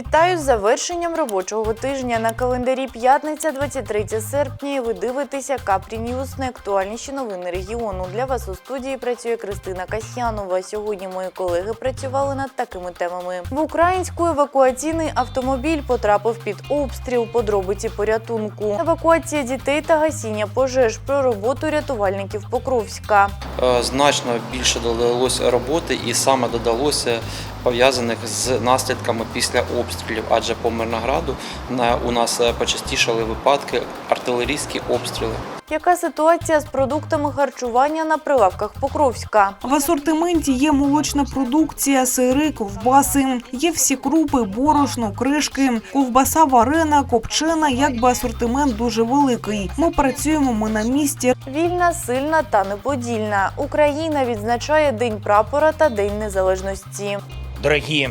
Вітаю з завершенням робочого тижня. На календарі п'ятниця, 23 серпня. І ви дивитеся Капрі Ньюс, найактуальніші новини регіону. Для вас у студії працює Кристина Касьянова. Сьогодні мої колеги працювали над такими темами. В українську евакуаційний автомобіль потрапив під обстріл. Подробиці порятунку. Евакуація дітей та гасіння пожеж про роботу рятувальників Покровська. Е, значно більше додалося роботи, і саме додалося пов'язаних з наслідками після обстрілів. Адже по Мирнограду на- у нас е, почастішали випадки артилерійські обстріли. Яка ситуація з продуктами харчування на прилавках Покровська? В асортименті є молочна продукція, сири, ковбаси. Є всі крупи, борошно, кришки, ковбаса варена, копчена. Якби асортимент дуже великий. Ми працюємо ми на місці. Вільна, сильна та неподільна. Україна відзначає День прапора та День Незалежності. Дорогі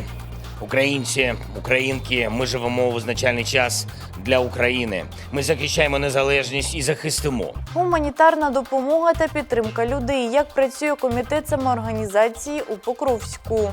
українці, українки, ми живемо у визначальний час для України. Ми захищаємо незалежність і захистимо. Гуманітарна допомога та підтримка людей. Як працює комітет самоорганізації у Покровську?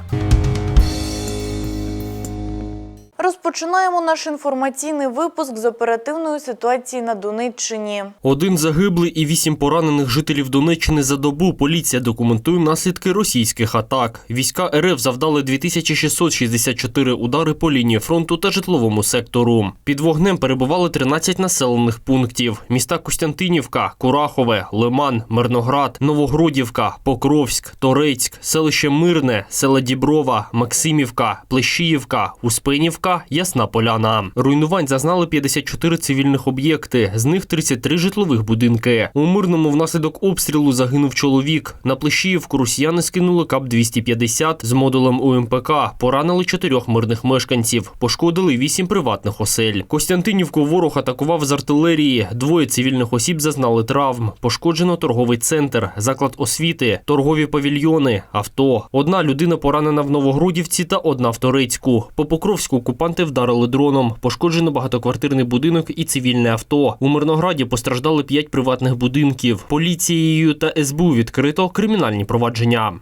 Розпочинаємо наш інформаційний випуск з оперативної ситуації на Донеччині. Один загиблий і вісім поранених жителів Донеччини за добу. Поліція документує наслідки російських атак. Війська РФ завдали 2664 удари по лінії фронту та житловому сектору. Під вогнем перебували 13 населених пунктів: міста Костянтинівка, Курахове, Лиман, Мирноград, Новогродівка, Покровськ, Торецьк, селище Мирне, села Діброва, Максимівка, Плещіївка, Успенівка, Ясна Поляна. Руйнувань зазнали 54 цивільних об'єкти, з них 33 житлових будинки. У мирному внаслідок обстрілу загинув чоловік. На Плещіївку росіяни скинули КАП-250 з модулем УМПК, поранили чотирьох мирних мешканців, пошкодили вісім приватних осель. Костянтинівку ворог атакував з артилерії. Двоє цивільних осіб зазнали травм. Пошкоджено торговий центр, заклад освіти, торгові павільйони, авто. Одна людина поранена в Новогродівці та одна в Торецьку. По Покровську окупанти вдарили дроном. Пошкоджено багатоквартирний будинок і цивільне авто. У Мирнограді постраждали п'ять приватних будинків. Поліцією та СБУ відкрито кримінальні провадження.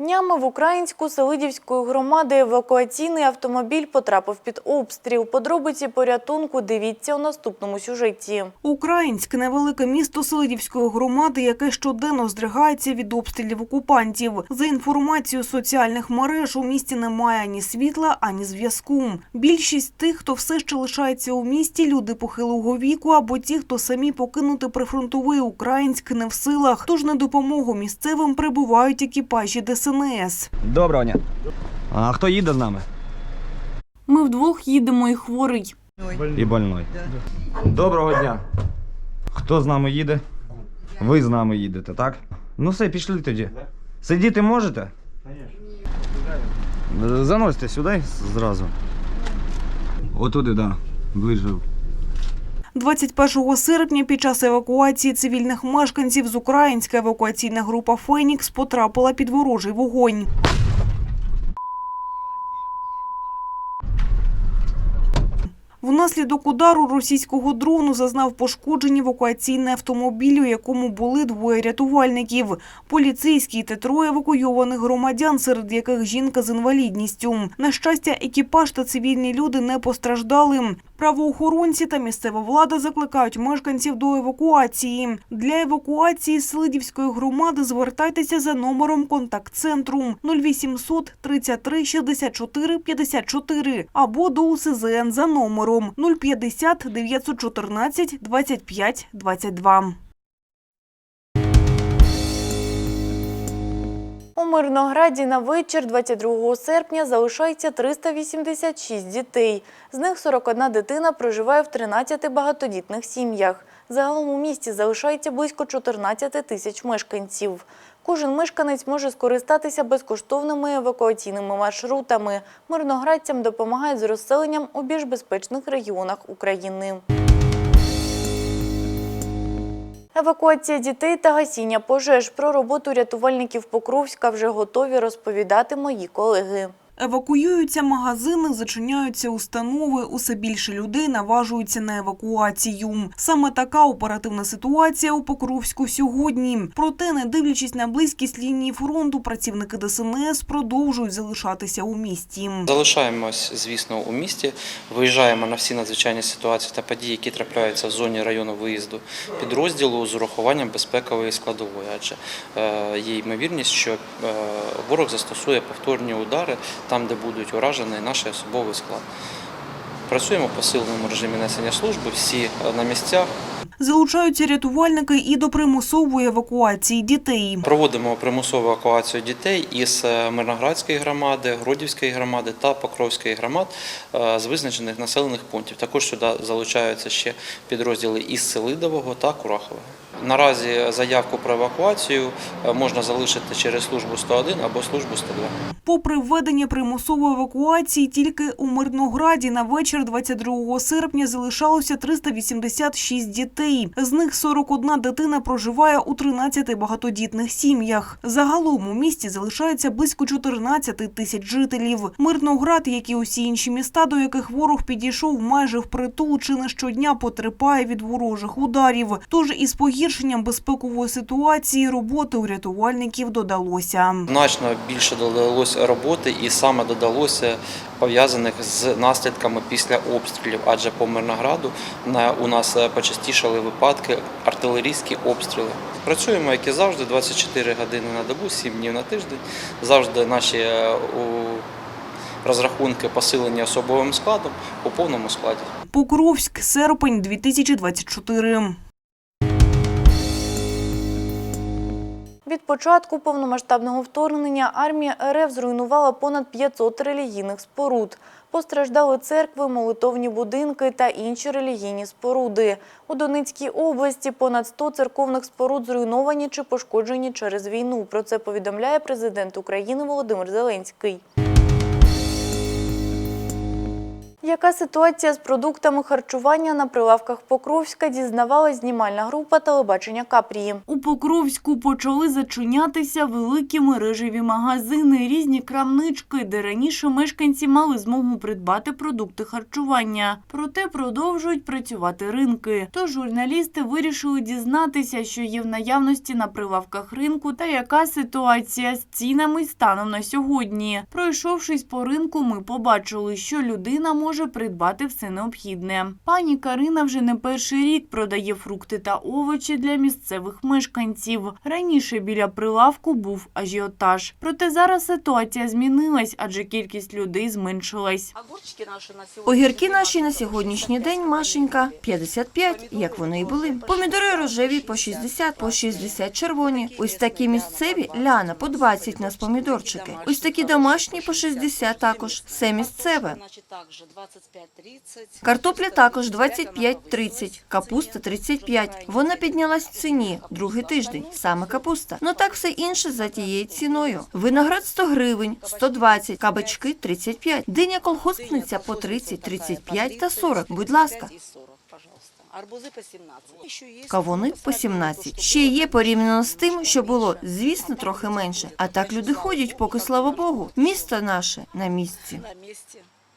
Днями в українську Селидівської громади евакуаційний автомобіль потрапив під обстріл. Подробиці порятунку дивіться у наступному сюжеті. Українське невелике місто Селидівської громади, яке щоденно здригається від обстрілів окупантів. За інформацією соціальних мереж, у місті немає ані світла, ані зв'язку. Більшість тих, хто все ще лишається у місті, люди похилого віку або ті, хто самі покинути прифронтовий Українськ не в силах. Тож на допомогу місцевим прибувають екіпажі ДСНС. Доброго дня. А хто їде з нами? Ми вдвох їдемо і хворий. І больной. Доброго дня. Хто з нами їде? Ви з нами їдете, так? Ну все, пішли тоді. Сидіти можете? Звісно. Заносьте сюди зразу. Отуди, так. Да. Ближе. 21 серпня під час евакуації цивільних мешканців з українська евакуаційна група «Фенікс» потрапила під ворожий вогонь. Внаслідок удару російського дрону зазнав пошкоджень евакуаційний автомобіль, у якому були двоє рятувальників – поліцейський та троє евакуйованих громадян, серед яких жінка з інвалідністю. На щастя, екіпаж та цивільні люди не постраждали. Правоохоронці та місцева влада закликають мешканців до евакуації. Для евакуації з Селидівської громади звертайтеся за номером контакт-центру 0800 33 64 54 або до УСЗН за номером 050 914 25 22. У Мирнограді на вечір 22 серпня залишається 386 дітей. З них 41 дитина проживає в 13 багатодітних сім'ях. Загалом у місті залишається близько 14 тисяч мешканців. Кожен мешканець може скористатися безкоштовними евакуаційними маршрутами. Мирноградцям допомагають з розселенням у більш безпечних регіонах України. Евакуація дітей та гасіння пожеж про роботу рятувальників Покровська вже готові розповідати мої колеги. Евакуюються магазини, зачиняються установи. Усе більше людей наважуються на евакуацію. Саме така оперативна ситуація у Покровську сьогодні. Проте, не дивлячись на близькість лінії фронту, працівники ДСНС продовжують залишатися у місті. Залишаємось, звісно, у місті. Виїжджаємо на всі надзвичайні ситуації та події, які трапляються в зоні району виїзду підрозділу з урахуванням безпекової складової, адже е, є ймовірність, що е, ворог застосує повторні удари там, де будуть уражений наш особовий склад. Працюємо в посиленому режимі несення служби, всі е, на місцях. Залучаються рятувальники і до примусової евакуації дітей. Проводимо примусову евакуацію дітей із е, Мирноградської громади, Гродівської громади та Покровської громад е, з визначених населених пунктів. Також сюди залучаються ще підрозділи із Селидового та Курахового. Наразі заявку про евакуацію е, можна залишити через службу 101 або службу 102. Попри введення примусової евакуації, тільки у Мирнограді на вечір 22 серпня залишалося 386 дітей. З них 41 дитина проживає у 13 багатодітних сім'ях. Загалом у місті залишається близько 14 тисяч жителів. Мирноград, як і усі інші міста, до яких ворог підійшов майже впритул, чи не щодня потерпає від ворожих ударів. Тож із погіршенням безпекової ситуації роботи у рятувальників додалося. Значно більше додалося роботи і саме додалося пов'язаних з наслідками після обстрілів, адже по Мирнограду у нас е, почастішали випадки артилерійські обстріли. Працюємо, як і завжди, 24 години на добу, 7 днів на тиждень. Завжди наші е, розрахунки посилені особовим складом у повному складі. Покровськ, серпень 2024. Від початку повномасштабного вторгнення армія РФ зруйнувала понад 500 релігійних споруд. Постраждали церкви, молитовні будинки та інші релігійні споруди. У Донецькій області понад 100 церковних споруд зруйновані чи пошкоджені через війну. Про це повідомляє президент України Володимир Зеленський. Яка ситуація з продуктами харчування на прилавках Покровська дізнавалась знімальна група телебачення Капрії. У Покровську почали зачинятися великі мережеві магазини, різні крамнички, де раніше мешканці мали змогу придбати продукти харчування. Проте продовжують працювати ринки. Тож журналісти вирішили дізнатися, що є в наявності на прилавках ринку та яка ситуація з цінами станом на сьогодні. Пройшовшись по ринку, ми побачили, що людина може придбати все необхідне. Пані Карина вже не перший рік продає фрукти та овочі для місцевих мешканців. Раніше біля прилавку був ажіотаж. Проте зараз ситуація змінилась, адже кількість людей зменшилась. Огірки наші на сьогоднішній день, Машенька, 55, як вони і були. Помідори рожеві по 60, по 60 червоні. Ось такі місцеві, ляна, по 20 у нас помідорчики. Ось такі домашні по 60 також. Все місцеве. Картопля також 25-30, капуста 35. Вона піднялась в ціні другий тиждень, саме капуста. Ну так все інше за тією ціною. Виноград 100 гривень, 120, кабачки 35, диня колгоспниця по 30, 35 та 40. Будь ласка. Арбузи по 17. Кавуни по 17. Ще є порівняно з тим, що було, звісно, трохи менше. А так люди ходять, поки слава Богу. Місто наше на місці.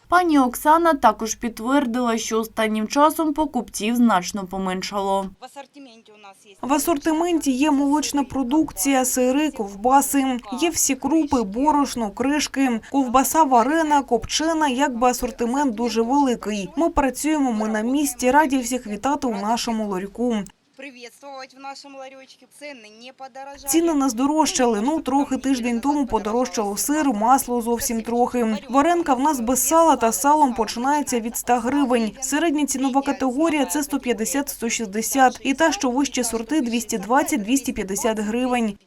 Пані Оксана також підтвердила, що останнім часом покупців значно поменшало. В асортименті у нас є В асортименті є молочна продукція, сири, ковбаси. Є всі крупи, борошно, кришки, ковбаса варена, копчена. Якби асортимент дуже великий. Ми працюємо. Ми на місці. Раді всіх вітати у нашому ларьку. Привітствувати в нашому ларьочку. Ціни не подорожали. Ціни не здорожчали. Ну трохи тиждень тому подорожчало сир, масло зовсім трохи. Варенка в нас без сала та салом починається від 100 гривень. Середня цінова категорія це 150-160. І та, що вищі сорти 220-250 гривень. 50 гривень.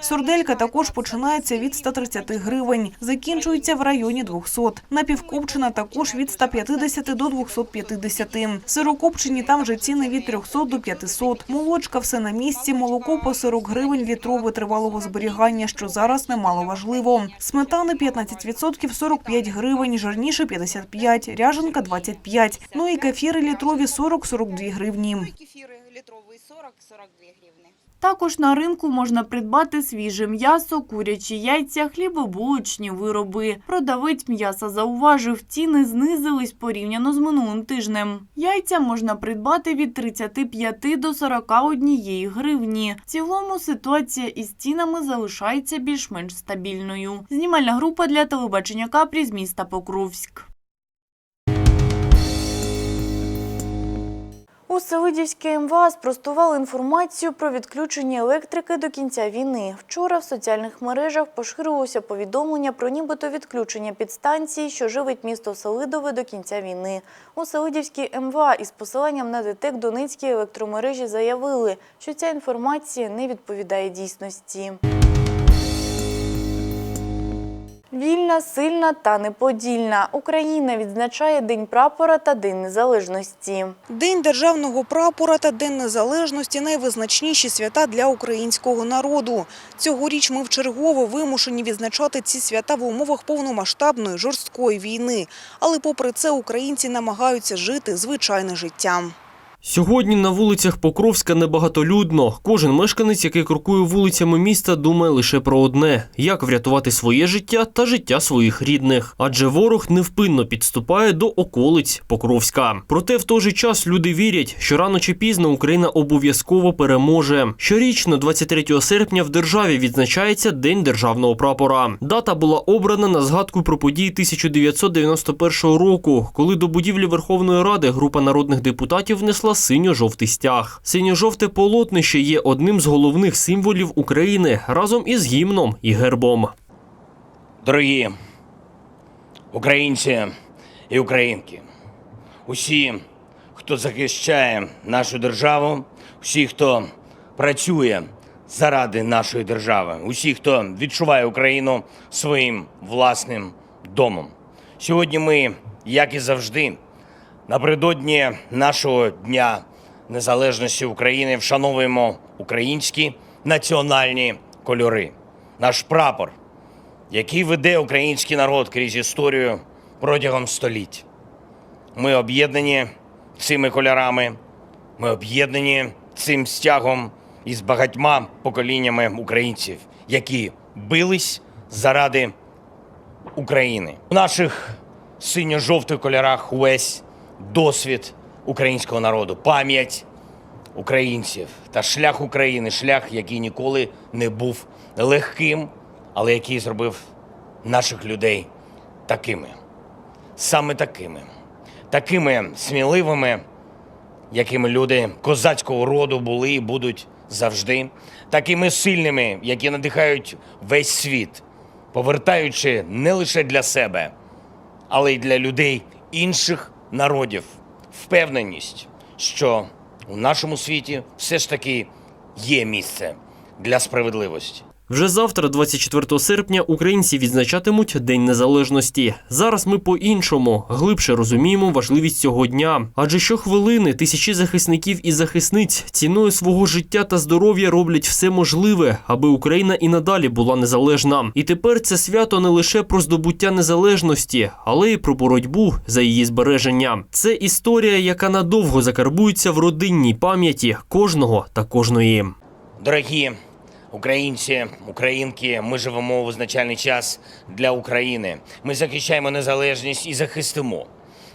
Сарделька також починається від 130 гривень, закінчується в районі 200. Напівкопчена також від 150 до 250. Сирокопчені там вже ціни від 300 до 500. Молочка все на місці, молоко по 40 гривень літрове тривалого зберігання, що зараз немало важливо. Сметани 15% 45 гривень, жирніше 55, ряженка 25. Ну і кефіри літрові 40-42 гривні. Кефіри літровий 40-42 гривні. Також на ринку можна придбати свіже м'ясо, курячі яйця, хлібобулочні вироби. Продавець м'яса зауважив, ціни знизились порівняно з минулим тижнем. Яйця можна придбати від 35 до 41 гривні. В цілому ситуація із цінами залишається більш-менш стабільною. Знімальна група для телебачення Капрі з міста Покровськ. У Селидівській МВА спростували інформацію про відключення електрики до кінця війни. Вчора в соціальних мережах поширилося повідомлення про нібито відключення підстанції, що живить місто Селидове до кінця війни. У Селидівській МВА із посиланням на ДТЕК Донецькій електромережі заявили, що ця інформація не відповідає дійсності. Вільна, сильна та неподільна. Україна відзначає День прапора та День незалежності. День державного прапора та День незалежності – найвизначніші свята для українського народу. Цьогоріч ми вчергово вимушені відзначати ці свята в умовах повномасштабної жорсткої війни. Але попри це українці намагаються жити звичайне життя. Сьогодні на вулицях Покровська небагатолюдно. Кожен мешканець, який крокує вулицями міста, думає лише про одне: як врятувати своє життя та життя своїх рідних. Адже ворог невпинно підступає до околиць Покровська. Проте в той же час люди вірять, що рано чи пізно Україна обов'язково переможе. Щорічно, 23 серпня, в державі відзначається День державного прапора. Дата була обрана на згадку про події 1991 року, коли до будівлі Верховної Ради група народних депутатів внесла синьо-жовтий стяг. Синьо-жовте полотнище є одним з головних символів України разом із гімном і гербом. Дорогі українці і українки, усі, хто захищає нашу державу, усі, хто працює заради нашої держави, усі, хто відчуває Україну своїм власним домом. Сьогодні ми, як і завжди, напередодні нашого Дня Незалежності України вшановуємо українські національні кольори, наш прапор який веде український народ крізь історію протягом століть. Ми об'єднані цими кольорами, ми об'єднані цим стягом із багатьма поколіннями українців, які бились заради України. У наших синьо-жовтих кольорах увесь досвід українського народу, пам'ять українців та шлях України, шлях, який ніколи не був легким, але який зробив наших людей такими, саме такими, такими сміливими, якими люди козацького роду були і будуть завжди, такими сильними, які надихають весь світ, повертаючи не лише для себе, але й для людей інших народів впевненість, що у нашому світі все ж таки є місце для справедливості. Вже завтра, 24 серпня, українці відзначатимуть День Незалежності. Зараз ми по-іншому глибше розуміємо важливість цього дня. Адже щохвилини тисячі захисників і захисниць ціною свого життя та здоров'я роблять все можливе, аби Україна і надалі була незалежна. І тепер це свято не лише про здобуття незалежності, але й про боротьбу за її збереження. Це історія, яка надовго закарбується в родинній пам'яті кожного та кожної. Дорогі українці, українки, ми живемо у визначальний час для України. Ми захищаємо незалежність і захистимо.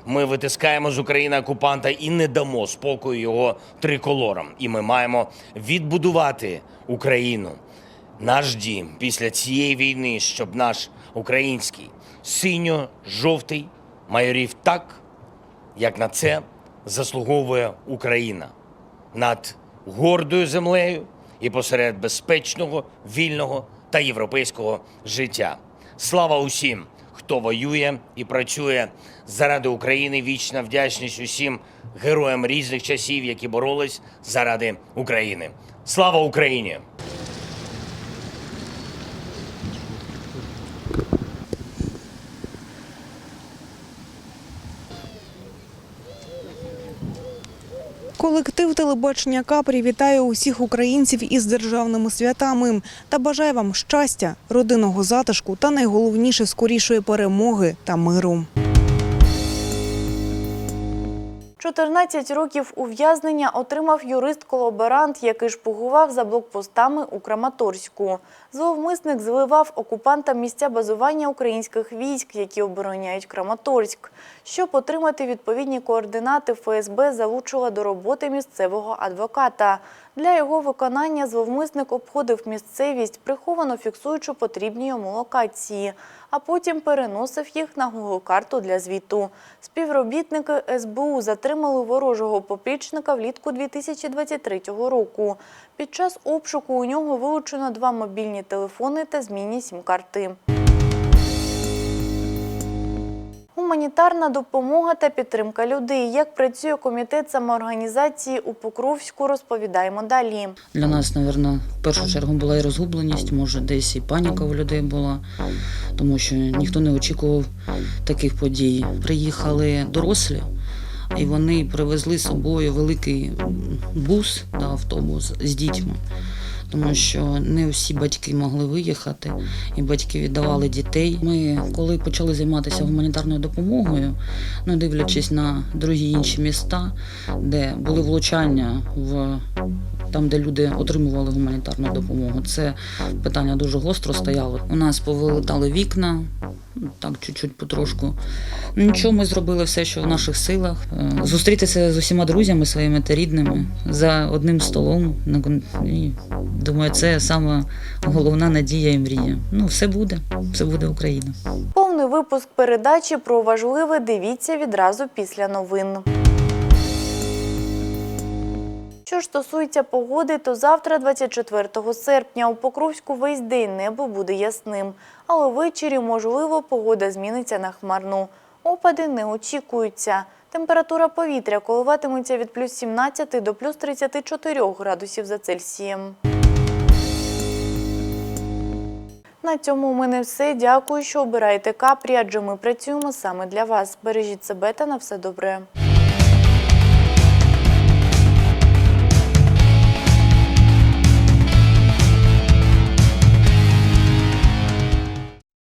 Ми витискаємо з України окупанта і не дамо спокою його триколорам. І ми маємо відбудувати Україну, наш дім після цієї війни, щоб наш український синьо-жовтий майорів так, як на це заслуговує Україна над гордою землею і посеред безпечного, вільного та європейського життя. Слава усім, хто воює і працює заради України. Вічна вдячність усім героям різних часів, які боролись заради України. Слава Україні! Колектив телебачення Капрі вітає усіх українців із державними святами та бажає вам щастя, родинного затишку та найголовніше скорішої перемоги та миру. 14 років ув'язнення отримав юрист-колаборант, який шпугував за блокпостами у Краматорську. Зловмисник зливав окупантам місця базування українських військ, які обороняють Краматорськ. Щоб отримати відповідні координати, ФСБ залучила до роботи місцевого адвоката. Для його виконання зловмисник обходив місцевість, приховано фіксуючи потрібні йому локації, а потім переносив їх на Google карту для звіту. Співробітники СБУ затримали ворожого поплічника влітку 2023 року. Під час обшуку у нього вилучено два мобільні телефони та змінні сім-карти. Гуманітарна допомога та підтримка людей. Як працює комітет самоорганізації у Покровську, розповідаємо далі. Для нас, мабуть, в першу чергу була і розгубленість, може, десь і паніка у людей була, тому що ніхто не очікував таких подій. Приїхали дорослі, і вони привезли з собою великий бус та автобус з дітьми. Тому що не всі батьки могли виїхати, і батьки віддавали дітей. Ми, коли почали займатися гуманітарною допомогою, ну дивлячись на другі інші міста, де були влучання в там, де люди отримували гуманітарну допомогу. Це питання дуже гостро стояло. У нас повилетали вікна, так чуть-чуть потрошку. Нічого, ми зробили все, що в наших силах. Е, Зустрітися з усіма друзями своїми та рідними за одним столом. І, думаю, це саме головна надія і мрія. Ну, все буде, все буде Україна. Повний випуск передачі про важливе дивіться відразу після новин. Що ж стосується погоди, то завтра, 24 серпня, у Покровську весь день небо буде ясним, але ввечері, можливо, погода зміниться на хмарну. Опади не очікуються. Температура повітря коливатиметься від плюс 17 до плюс 34 градусів за Цельсієм. На цьому у мене все. Дякую, що обираєте капрі, адже ми працюємо саме для вас. Бережіть себе та на все добре.